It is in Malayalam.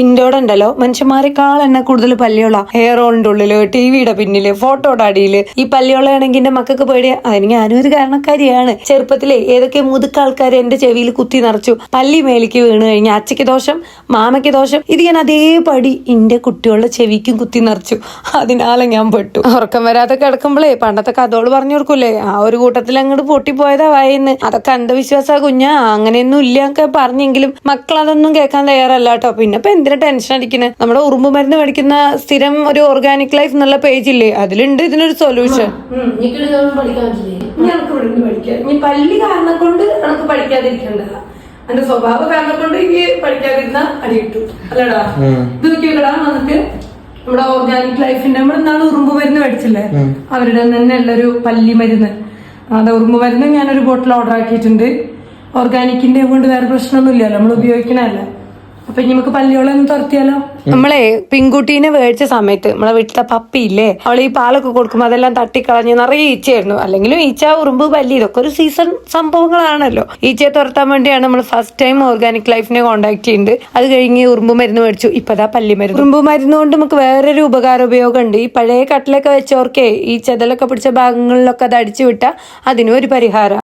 ഇൻഡോടെ ഉണ്ടല്ലോ മനുഷ്യന്മാരെക്കാൾ എന്നെ കൂടുതൽ പല്ലിയുള്ള ഹെയർ ഓളിന്റെ ഉള്ളിൽ ടിവിയുടെ പിന്നിൽ ഫോട്ടോയുടെ അടിയിൽ ഈ പല്ലിയുള്ളയാണെങ്കിൽ എന്റെ മക്കൾക്ക് പേടിയാ അതിന് ഞാനും ഒരു കാരണക്കാരിയാണ്. ചെറുപ്പത്തിലെ ഏതൊക്കെ മുതുക്ക ആൾക്കാർ എന്റെ ചെവിയിൽ കുത്തി നിറച്ചു. പല്ലി മേലിക്ക് വീണ് കഴിഞ്ഞാൽ അച്ചയ്ക്ക് ദോഷം മാമയ്ക്ക് ദോഷം. ഇത് ഞാൻ അതേപടി എന്റെ കുട്ടികളുടെ ചെവിക്കും കുത്തി നിറച്ചു. അതിനാലെ ഞാൻ പെട്ടു. ഉറക്കം വരാതെ കിടക്കുമ്പോഴേ പണ്ടത്തെ കഥകൾ പറഞ്ഞു കൊടുക്കൂലേ? ആ ഒരു കൂട്ടത്തിൽ അങ്ങോട്ട് പൊട്ടിപ്പോയതാ വായെന്ന്. അതൊക്കെ അന്ധവിശ്വാസ കുഞ്ഞാ. അങ്ങനെയൊന്നും ഇല്ല പറഞ്ഞെങ്കിലും മക്കൾ അതൊന്നും കേൾക്കാൻ തയ്യാറല്ല കേട്ടോ. പിന്നെ എന്തിനാ ടെൻഷൻ അടിക്കുന്നത് നമ്മുടെ ഉറുമ്പ് മരുന്ന് മേടിക്കുന്ന സ്ഥിരം ഒരു ഓർഗാനിക് ലൈഫ് എന്നുള്ള പേജ് ഇല്ലേ? അതിലുണ്ട് ഇതിനൊരു സൊല്യൂഷൻ പല്ലി കാരണം കൊണ്ട് നമുക്ക് പഠിക്കാതിരിക്കേണ്ടതാ എന്റെ സ്വഭാവ കാരണം കൊണ്ട് എനിക്ക് പഠിക്കാതിരുന്ന അടി കിട്ടും. അല്ലടാ ഇത് നോക്കിയോക്കടാ നമുക്ക് നമ്മുടെ ഓർഗാനിക് ലൈഫിന്റെ നമ്മൾ ഇന്നാൾ ഉറുമ്പ് മരുന്ന് മേടിച്ചില്ലേ? അവരുടെ തന്നെ ഉള്ളൊരു പല്ലി മരുന്ന്. അത് ഉറുമ്പ് മരുന്ന് ഞാനൊരു ബോട്ടിൽ ഓർഡർ ആക്കിയിട്ടുണ്ട്. ഓർഗാനിക്കിന്റെ കൊണ്ട് വേറെ പ്രശ്നമൊന്നുമില്ലല്ലോ നമ്മൾ ഉപയോഗിക്കണല്ലേ അപ്പൊ ഇനി നമുക്ക് പല്ലിയോളൊന്ന് തുറത്തിയാലോ നമ്മളെ പെൺകുട്ടീനെ മേടിച്ച സമയത്ത് നമ്മളെ വീട്ടിലെ പപ്പി ഇല്ലേ അവൾ ഈ പാലൊക്കെ കൊടുക്കുമ്പോൾ അതെല്ലാം തട്ടിക്കളഞ്ഞ് നിറയെ ഈച്ചയായിരുന്നു. അല്ലെങ്കിലും ഈച്ച ഉറുമ്പ് പല്ലി ഇതൊക്കെ ഒരു സീസൺ സംഭവങ്ങളാണല്ലോ. ഈച്ചയെ തുരത്താൻ വേണ്ടിയാണ് നമ്മൾ ഫസ്റ്റ് ടൈം ഓർഗാനിക് ലൈഫിനെ കോണ്ടാക്ട് ചെയ്യുന്നത് അത് കഴിഞ്ഞ് ഉറുമ്പ് മരുന്ന് മേടിച്ചു. ഇപ്പതാ പല്ലി മരുന്ന്. ഉറുമ്പ് മരുന്ന് കൊണ്ട് നമുക്ക് വേറൊരു ഉപകാര ഉപയോഗം ഉണ്ട് ഈ പഴയ കട്ടിലൊക്കെ വെച്ചോർക്കേ ഈ ചെതലൊക്കെ പിടിച്ച ഭാഗങ്ങളിലൊക്കെ അത് അടിച്ചു വിട്ടാൽ അതിനും ഒരു പരിഹാരം.